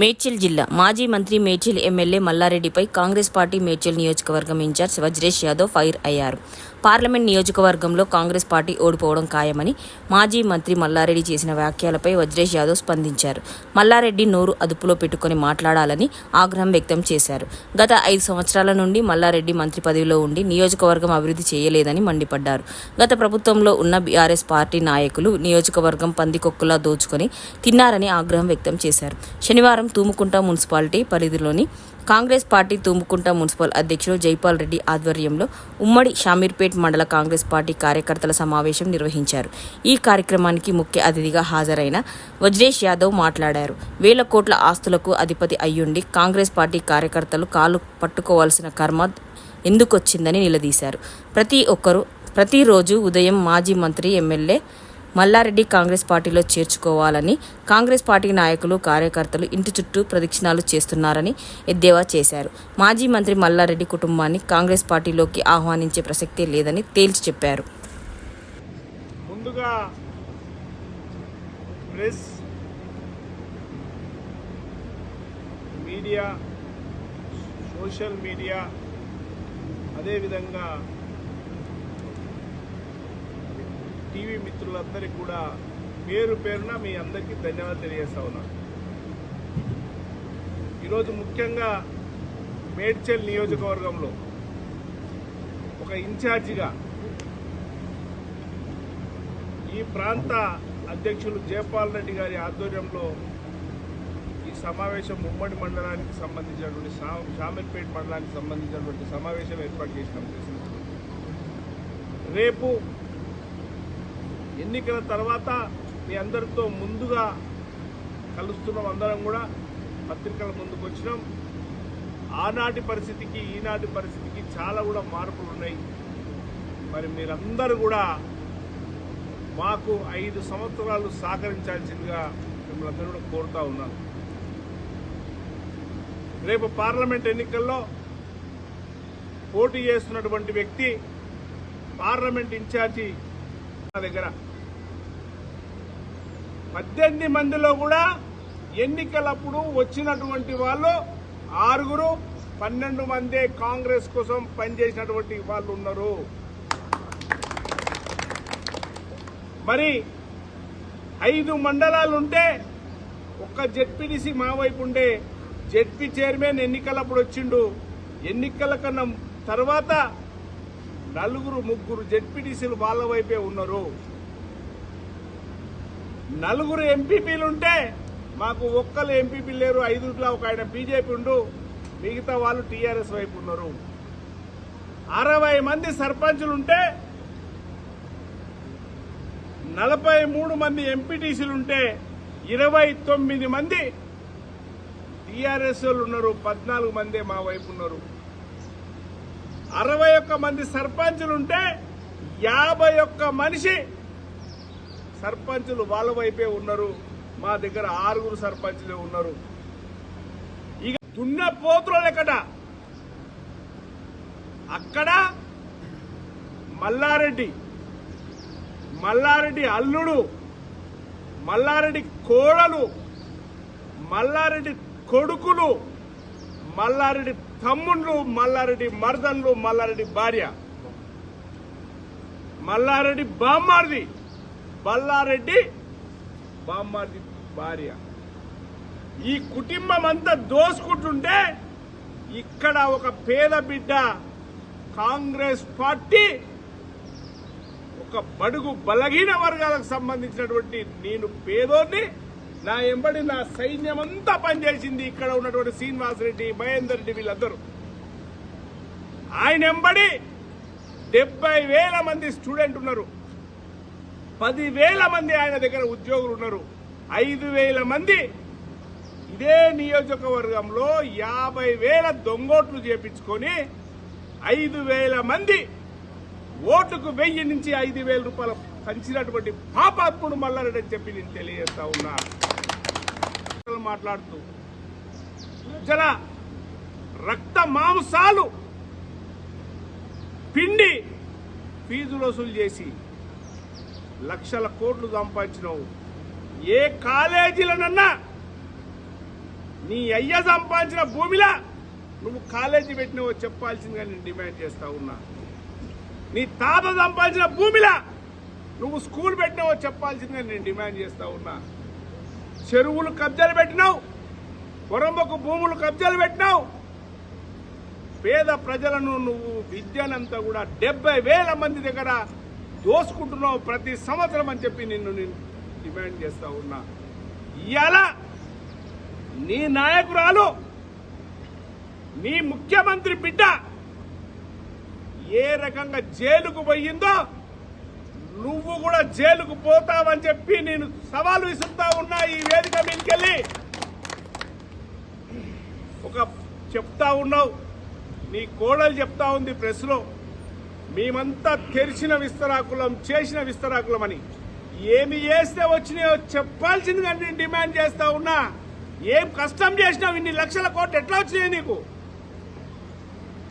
మేడ్చల్ జిల్లా మాజీ మంత్రి మేడ్చల్ ఎమ్మెల్యే మల్లారెడ్డిపై కాంగ్రెస్ పార్టీ మేడ్చల్ నియోజకవర్గం ఇన్ఛార్జ్ వజ్రేష్ యాదవ్ ఫైర్ అయ్యారు. పార్లమెంట్ నియోజకవర్గంలో కాంగ్రెస్ పార్టీ ఓడిపోవడం ఖాయమని మాజీ మంత్రి మల్లారెడ్డి చేసిన వ్యాఖ్యలపై వజ్రేష్ యాదవ్ స్పందించారు. మల్లారెడ్డి నోరు అదుపులో పెట్టుకుని మాట్లాడాలని ఆగ్రహం వ్యక్తం చేశారు. గత ఐదు సంవత్సరాల నుండి మల్లారెడ్డి మంత్రి పదవిలో ఉండి నియోజకవర్గం అభివృద్ధి చేయలేదని మండిపడ్డారు. గత ప్రభుత్వంలో ఉన్న బీఆర్ఎస్ పార్టీ నాయకులు నియోజకవర్గం పందికొక్కులా దోచుకొని తిన్నారని ఆగ్రహం వ్యక్తం చేశారు. శనివారం తూముకుంట మున్సిపాలిటీ పరిధిలోని కాంగ్రెస్ పార్టీ తుమ్ముకుంట మున్సిపల్ అధ్యక్షుడు జైపాల్ రెడ్డి ఆధ్వర్యంలో ఉమ్మడి షామీర్పేట్ మండల కాంగ్రెస్ పార్టీ కార్యకర్తల సమావేశం నిర్వహించారు. ఈ కార్యక్రమానికి ముఖ్య అతిథిగా హాజరైన వజ్రేష్ యాదవ్ మాట్లాడారు. వేల కోట్ల ఆస్తులకు అధిపతి అయ్యుండి కాంగ్రెస్ పార్టీ కార్యకర్తలు కాలు పట్టుకోవాల్సిన కర్మ ఎందుకొచ్చిందని నిలదీశారు. ప్రతి ఒక్కరూ ప్రతిరోజు ఉదయం మాజీ మంత్రి ఎమ్మెల్యే మల్లారెడ్డి కాంగ్రెస్ పార్టీలో చేర్చుకోవాలని కాంగ్రెస్ పార్టీ నాయకులు కార్యకర్తలు ఇంటి చుట్టూ ప్రదక్షిణాలు చేస్తున్నారని ఎద్దేవా చేశారు. మాజీ మంత్రి మల్లారెడ్డి కుటుంబాన్ని కాంగ్రెస్ పార్టీలోకి ఆహ్వానించే ప్రసక్తే లేదని తేల్చి చెప్పారు. ముందుగా ప్రెస్ మీడియా సోషల్ మీడియా అదేవిధంగా టీవీ మిత్రులందరికీ కూడా పేరు పేరున మీ అందరికీ ధన్యవాదాలు తెలియజేస్తా ఉన్నాను ఈరోజు ముఖ్యంగా మేడ్చల్ నియోజకవర్గంలో ఒక ఇన్ఛార్జిగా ఈ ప్రాంత అధ్యక్షులు జయపాల్ రెడ్డి గారి ఆధ్వర్యంలో ఈ సమావేశం ఉమ్మడి మండలానికి సంబంధించినటువంటి షామిల్పేట్ మండలానికి సంబంధించినటువంటి సమావేశం ఏర్పాటు చేసినాం రేపు ఎన్నికల తర్వాత మీ అందరితో ముందుగా కలుస్తున్నాం అందరం కూడా. పత్రికల ముందుకు వచ్చినాం. ఆనాటి పరిస్థితికి ఈనాటి పరిస్థితికి చాలా కూడా మార్పులు ఉన్నాయి. మరి మీరందరూ కూడా మాకు ఐదు సంవత్సరాలు సహకరించాల్సిందిగా మిమ్మల్ని అందరూ కూడా కోరుతా ఉన్నాను. రేపు పార్లమెంట్ ఎన్నికల్లో పోటీ చేస్తున్నటువంటి వ్యక్తి పార్లమెంట్ ఇన్ఛార్జి దగ్గర. పద్దెనిమిది మందిలో కూడా ఎన్నికలప్పుడు వచ్చినటువంటి వాళ్ళు ఆరుగురు పన్నెండు మందే కాంగ్రెస్ కోసం పనిచేసినటువంటి వాళ్ళు ఉన్నారు. మరి ఐదు మండలాలు ఉంటే ఒక్క జెడ్పీటీసీ మా వైపు ఉండే జెడ్పీ చైర్మన్ ఎన్నికలప్పుడు వచ్చిండు. ఎన్నికల కన్నా తర్వాత నలుగురు ముగ్గురు జెడ్పీటీసీలు వాళ్ళ వైపే ఉన్నారు. నలుగురు ఎంపీపీలు ఉంటే మాకు ఒక్కరు ఎంపీపీ లేరు ఐదుట్లో ఒక ఆయన బీజేపీ ఉండు మిగతా వాళ్ళు టీఆర్ఎస్ వైపు ఉన్నారు. అరవై మంది సర్పంచులు ఉంటే నలభై మూడు మంది ఎంపీటీసీలు ఉంటే ఇరవై తొమ్మిది మంది టీఆర్ఎస్ వాళ్ళు ఉన్నారు పద్నాలుగు మందే మా వైపు ఉన్నారు. అరవై ఒక్క మంది సర్పంచులు ఉంటే యాభై ఒక్క మనిషి సర్పంచులు వాళ్ళ వైపే ఉన్నారు. మా దగ్గర ఆరుగురు సర్పంచులే ఉన్నారు. ఇక దున్న పోతుల లెక్కట. అక్కడ మల్లారెడ్డి మల్లారెడ్డి అల్లుడు మల్లారెడ్డి కోడలు మల్లారెడ్డి కొడుకులు మల్లారెడ్డి తమ్ముళ్ళు మల్లారెడ్డి మర్దన్లు మల్లారెడ్డి భార్య. మల్లారెడ్డి బామ్మారిది బల్లారెడ్డి బామ్మార్ది భార్య. ఈ కుటుంబం అంతా దోసుకుంటుంటే ఇక్కడ ఒక పేద బిడ్డ కాంగ్రెస్ పార్టీ ఒక బడుగు బలహీన వర్గాలకు సంబంధించినటువంటి నేను పేదోన్ని నా ఎంబడి నా సైన్యం అంతా పనిచేసింది ఇక్కడ ఉన్నటువంటి శ్రీనివాసరెడ్డి మహేందర్ రెడ్డి వీళ్ళందరూ. ఆయన ఎంబడి డెబ్బై వేల మంది స్టూడెంట్ ఉన్నారు. పదివేల మంది ఆయన దగ్గర ఉద్యోగులు ఉన్నారు. ఐదు వేల మంది ఇదే నియోజకవర్గంలో యాభై వేల దొంగోట్లు చేపించుకొని ఐదు వేల మంది ఓటుకు వెయ్యి నుంచి ఐదు వేల రూపాయలు పంచినటువంటి పాపాత్ముడు మల్లారెడ్డి అని చెప్పి నేను తెలియజేస్తా ఉన్నా. మాట్లాడుతూ ప్రజల రక్త మాంసాలు పిండి ఫీజులు వసూలు చేసి లక్షల కోట్లు సంపాదించినావు. ఏ కాలేజీలనన్నా నీ అయ్య సంపాదించిన భూమిలా నువ్వు కాలేజీ పెట్టినవో చెప్పాల్సిందిగా నేను డిమాండ్ చేస్తా ఉన్నా. నీ తాత సంపాదించిన భూమిలా నువ్వు స్కూల్ పెట్టినావో చెప్పాల్సిందే నేను డిమాండ్ చేస్తా ఉన్నా. చెరువులు కబ్జాలు పెట్టినావు. పొరంబకు భూములు కబ్జాలు పెట్టినావు. పేద ప్రజలను నువ్వు విద్యనంతా కూడా డెబ్బై వేల మంది దగ్గర దోసుకుంటున్నావు ప్రతి సంవత్సరం అని చెప్పి నిన్ను నేను డిమాండ్ చేస్తా ఉన్నా. ఇవాళ నీ నాయకురాలు నీ ముఖ్యమంత్రి బిడ్డ ఏ రకంగా జైలుకు పోయిందో నువ్వు కూడా జైలుకు పోతావని చెప్పి నేను సవాలు విసురుతా ఉన్నా ఈ వేదిక మీదకెళ్ళి. ఒక చెప్తా ఉన్నావు. నీ కోడలు చెప్తా ఉంది ప్రెస్లో. మేమంతా తెరిచిన విస్తరాకులం చేసిన విస్తరాకులం అని ఏమి చేస్తే వచ్చినాయో చెప్పాల్సిందిగా నేను డిమాండ్ చేస్తా ఉన్నా. ఏం కష్టం చేసినావు? ఇన్ని లక్షల కోట్లు ఎట్లా వచ్చినాయి నీకు?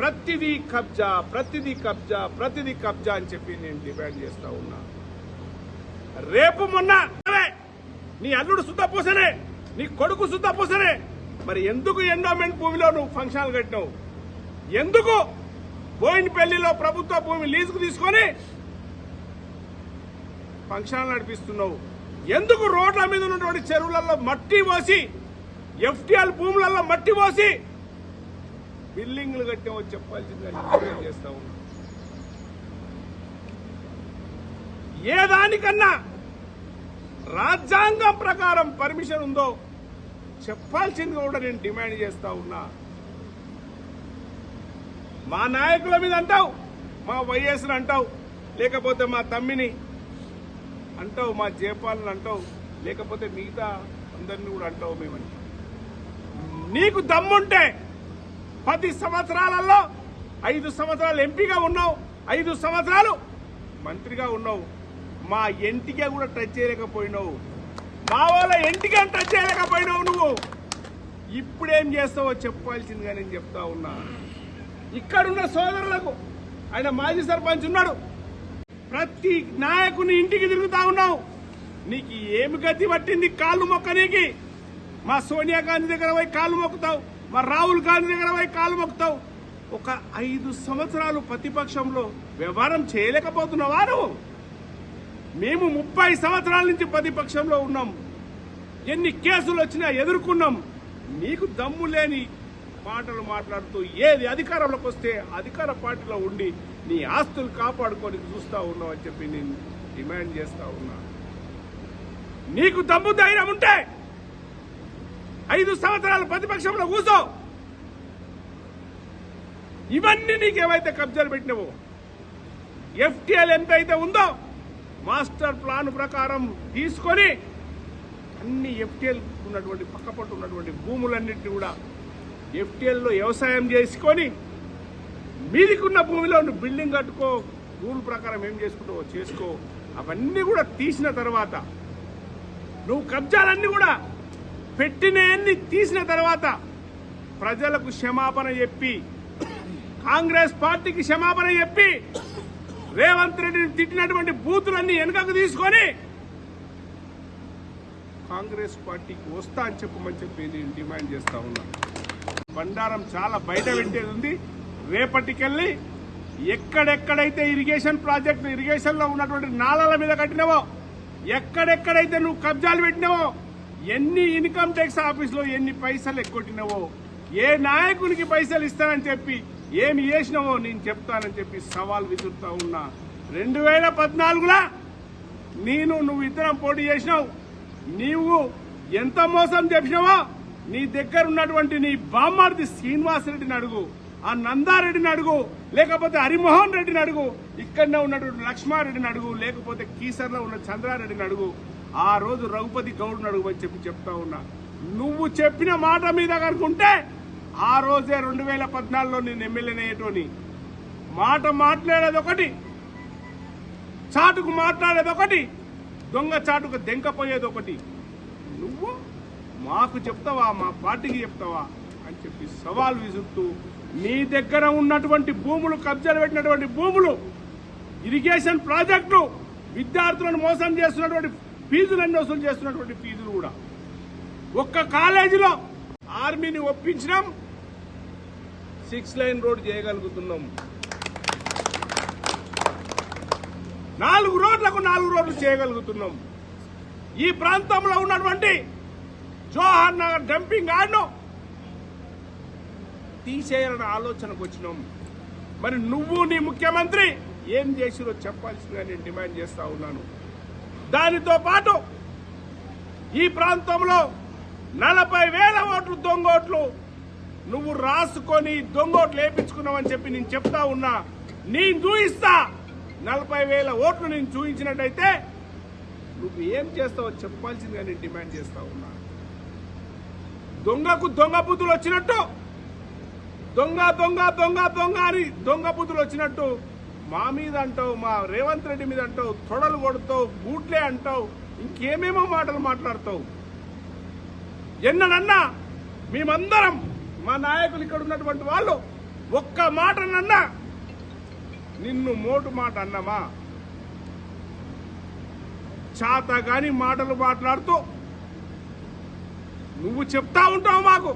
ప్రతిదీ కబ్జా ప్రతిదీ కబ్జా ప్రతిదీ కబ్జా అని చెప్పి నేను డిమాండ్ చేస్తా ఉన్నా. రేపు మొన్న నీ అల్లుడు సుద్ద పూసనే నీ కొడుకు సుద్ద పూసనే. మరి ఎందుకు ఎండోమెంట్ భూమిలో నువ్వు ఫంక్షన్లు కట్టినావు? ఎందుకు బోయినపల్లిలో ప్రభుత్వ భూమి లీజుకు తీసుకొని ఫంక్షన్లు నడిపిస్తున్నావు? ఎందుకు రోడ్ల మీద ఉన్నటువంటి చెరువులలో మట్టి పోసి ఎఫ్టీఎల్ భూములలో మట్టి పోసి బిల్డింగ్లు కట్టామో చెప్పాల్సిందిగా నేను డిమాండ్ చేస్తా ఉన్నా. ఏ దానికన్నా రాజ్యాంగం ప్రకారం పర్మిషన్ ఉందో చెప్పాల్సిందిగా కూడా నేను డిమాండ్ చేస్తా ఉన్నా. మా నాయకుల మీద అంటావు మా వైఎస్ని అంటావు లేకపోతే మా తమ్మిని అంటావు మా జయపాలను అంటావు లేకపోతే మిగతా అందరినీ కూడా అంటావు మేమని. నీకు దమ్ముంటే పది సంవత్సరాలలో ఐదు సంవత్సరాలు ఎంపీగా ఉన్నావు ఐదు సంవత్సరాలు మంత్రిగా ఉన్నావు. మా ఇంటికే కూడా టచ్ చేయలేకపోయినావు. మా వాళ్ళ ఇంటికే టచ్ చేయలేకపోయినావు నువ్వు. ఇప్పుడేం చేస్తావో చెప్పాల్సిందిగా నేను చెప్తా ఉన్నా. ఇక్కడున్న సోదరులకు ఆయన మాజీ సర్పంచ్ ఉన్నాడు. ప్రతి నాయకుని ఇంటికి తిరుగుతా ఉన్నావు. నీకు ఏమి గతి పట్టింది కాళ్ళు మొక్కనీకి? మా సోనియా గాంధీ దగ్గర పోయి కాళ్ళు మొక్కుతావు. మరి రాహుల్ గాంధీ దగ్గర పోయి కాలు మొక్కుతావు? ఒక ఐదు సంవత్సరాలు ప్రతిపక్షంలో వ్యవహారం చేయలేకపోతున్నావా నువ్వు? మేము ముప్పై సంవత్సరాల నుంచి ప్రతిపక్షంలో ఉన్నాం. ఎన్ని కేసులు వచ్చినా ఎదుర్కొన్నాం. నీకు దమ్ము లేని మాటలు మాట్లాడుతూ ఏది అధికారంలోకి వస్తే అధికార పార్టీలో ఉండి నీ ఆస్తులు కాపాడుకొని చూస్తా ఉన్నావు అని చెప్పి నేను డిమాండ్ చేస్తా ఉన్నా. నీకు దమ్ము ధైర్యం ఉంటే ఐదు సంవత్సరాలు ప్రతిపక్షంలో కూసో ఇవన్నీ నీకు ఏవైతే కబ్జాలు పెట్టినవో? ఎఫ్టీఎల్ ఎంత అయితే ఉందో మాస్టర్ ప్లాన్ ప్రకారం తీసుకొని అన్ని ఎఫ్టీఎల్ ఉన్నటువంటి పక్కపట్టు ఉన్నటువంటి భూములన్నింటినీ కూడా ఎఫ్టీఎల్లో వ్యవసాయం చేసుకొని మీదికున్న భూమిలో నువ్వు బిల్డింగ్ కట్టుకో రూల్ ప్రకారం ఏం చేసుకుంటావో చేసుకో. అవన్నీ కూడా తీసిన తర్వాత నువ్వు కబ్జాలన్నీ కూడా పెట్టినవన్నీ తీసిన తర్వాత ప్రజలకు క్షమాపణ చెప్పి కాంగ్రెస్ పార్టీకి క్షమాపణ చెప్పి రేవంత్ రెడ్డిని తిట్టినటువంటి బూతులన్నీ వెనుకకు తీసుకొని కాంగ్రెస్ పార్టీకి వస్తా అని చెప్పమని చెప్పి నేను డిమాండ్ చేస్తా ఉన్నా. బండారం చాలా బయట పెట్టేది ఉంది. రేపటికెళ్ళి ఎక్కడెక్కడైతే ఇరిగేషన్ ప్రాజెక్టు ఇరిగేషన్లో ఉన్నటువంటి నాళాల మీద కట్టినవో ఎక్కడెక్కడైతే నువ్వు కబ్జాలు పెట్టినవో ఎన్ని ఇన్కమ్ ట్యాక్స్ ఆఫీస్లో ఎన్ని పైసలు ఎక్కొట్టినవో ఏ నాయకునికి పైసలు ఇస్తానని చెప్పి ఏమి చేసినావో నేను చెప్తానని చెప్పి సవాల్ విసురుతా ఉన్నా. రెండు వేల పద్నాలుగులా నేను నువ్వు ఇద్దరం పోటీ చేసినావు. నీవు ఎంత మోసం చెప్పినావో నీ దగ్గర ఉన్నటువంటి నీ బామ్మార్ది శ్రీనివాసరెడ్డిని అడుగు ఆ నందారెడ్డిని అడుగు లేకపోతే హరిమోహన్ రెడ్డిని అడుగు ఇక్కడనే ఉన్నటువంటి లక్ష్మారెడ్డిని అడుగు లేకపోతే కీసర్లో ఉన్న చంద్రారెడ్డిని అడుగు. ఆ రోజు రఘుపతి గౌడ్ని అడుగుమని చెప్పి చెప్తా ఉన్నా. నువ్వు చెప్పిన మాట మీద కనుకుంటే ఆ రోజే రెండు వేల పద్నాలుగులో నేను ఎమ్మెల్యేనేటోని మాట మాట్లాడేది ఒకటి చాటుకు మాట్లాడేది ఒకటి దొంగ చాటుకు దెంకపోయేది ఒకటి. నువ్వు మాకు చెప్తావా మా పార్టీకి చెప్తావా అని చెప్పి సవాల్ విసురుతూ నీ దగ్గర ఉన్నటువంటి భూములు కబ్జాలు పెట్టినటువంటి భూములు ఇరిగేషన్ ప్రాజెక్టులు విద్యార్థులను మోసం చేస్తున్నటువంటి ఫీజులన్నీ వసూలు చేస్తున్నటువంటి ఫీజులు కూడా. ఒక్క కాలేజీలో ఆర్మీని ఒప్పించడం సిక్స్ లైన్ రోడ్ చేయగలుగుతున్నాం. నాలుగు రోడ్లకు నాలుగు రోడ్లు చేయగలుగుతున్నాం. ఈ ప్రాంతంలో ఉన్నటువంటి జోహార్ నగర్ డంపింగ్ యార్డ్ను తీసేయాలన్న ఆలోచనకు వచ్చినాం. మరి నువ్వు నీ ముఖ్యమంత్రి ఏం చేసిరో చెప్పాల్సిందిగా నేను డిమాండ్ చేస్తా ఉన్నాను. దానితో పాటు ఈ ప్రాంతంలో నలభై వేల ఓట్లు దొంగ ఓట్లు నువ్వు రాసుకొని దొంగోట్లు వేపించుకున్నావని చెప్పి నేను చెప్తా ఉన్నా. నేను చూయిస్తా. నలభై వేల ఓట్లు నేను చూపించినట్టయితే నువ్వు ఏం చేస్తావో చెప్పాల్సిందిగా నేను డిమాండ్ చేస్తా ఉన్నా. దొంగకు దొంగ బుద్ధులు వచ్చినట్టు దొంగ దొంగ దొంగ దొంగ అని దొంగ బుద్ధులు వచ్చినట్టు మా మీద అంటావు మా రేవంత్ రెడ్డి మీద అంటావు తొడలు కొడతావు బూట్లే అంటావు ఇంకేమేమో మాటలు మాట్లాడతావు. ఎన్నడన్నా మేమందరం మా నాయకులు ఇక్కడ ఉన్నటువంటి వాళ్ళు ఒక్క మాటనన్నా నిన్ను మోటు మాట అన్నమా? చాత గాని మాటలు మాట్లాడుతూ నువ్వు చెప్తా ఉంటావు మాకు.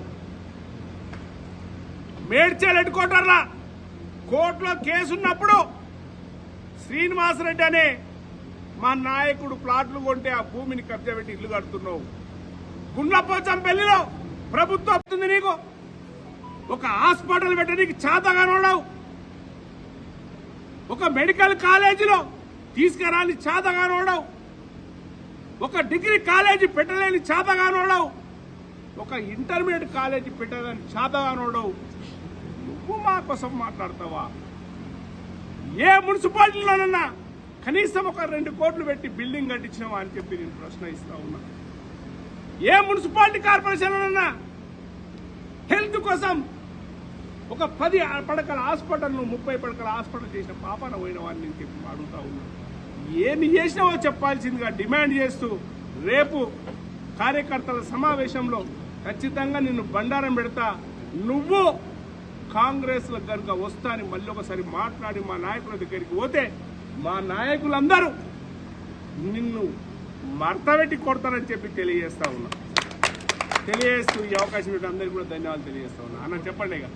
మేడ్చేలు హెడ్ క్వార్టర్లా కోర్టులో కేసున్నప్పుడు శ్రీనివాసరెడ్డి అనే మా నాయకుడు ప్లాట్లు కొంటే ఆ భూమిని కబ్జా పెట్టి ఇల్లు కడుతున్నావు. గుండ్లపోచం పెళ్ళిలో ప్రభుత్వం అవుతుంది నీకు. ఒక హాస్పిటల్ పెట్టడానికి చేతగానోడావు ఒక మెడికల్ కాలేజీలో తీసుకురాని చేతగానోడావు ఒక డిగ్రీ కాలేజీ పెట్టలేని చేతగానోడావు ఒక ఇంటర్మీడియట్ కాలేజీ పెట్టదని చేతగానోడవు నువ్వు మా కోసం మాట్లాడతావా? ఏ మున్సిపాలిటీలోనన్నా కనీసం ఒక రెండు కోట్లు పెట్టి బిల్డింగ్ కట్టించినావా అని చెప్పి నేను ప్రశ్న ఇస్తా ఉన్నా. ఏ మున్సిపాలిటీ కార్పొరేషన్లోనన్నా హెల్త్ కోసం ఒక పది పడకల హాస్పిటల్ ముప్పై పడకల హాస్పిటల్ చేసిన పాపన పోయిన వాడిని నేను చెప్పి అడుగుతా ఉన్నా. ఏమి చేసినావో చెప్పాల్సిందిగా డిమాండ్ చేస్తూ రేపు కార్యకర్తల సమావేశంలో ఖచ్చితంగా నిన్ను బండారం పెడతా. నువ్వు కాంగ్రెస్లకు కనుక వస్తా అని మళ్ళీ ఒకసారి మాట్లాడి మా నాయకుల దగ్గరికి పోతే మా నాయకులందరూ నిన్ను మర్తబెట్టి కొడతారని చెప్పి తెలియజేస్తా ఉన్నా. తెలియజేస్తూ ఈ అవకాశం అందరికీ కూడా ధన్యవాదాలు తెలియజేస్తా ఉన్నా. అన్న చెప్పండి ఇక.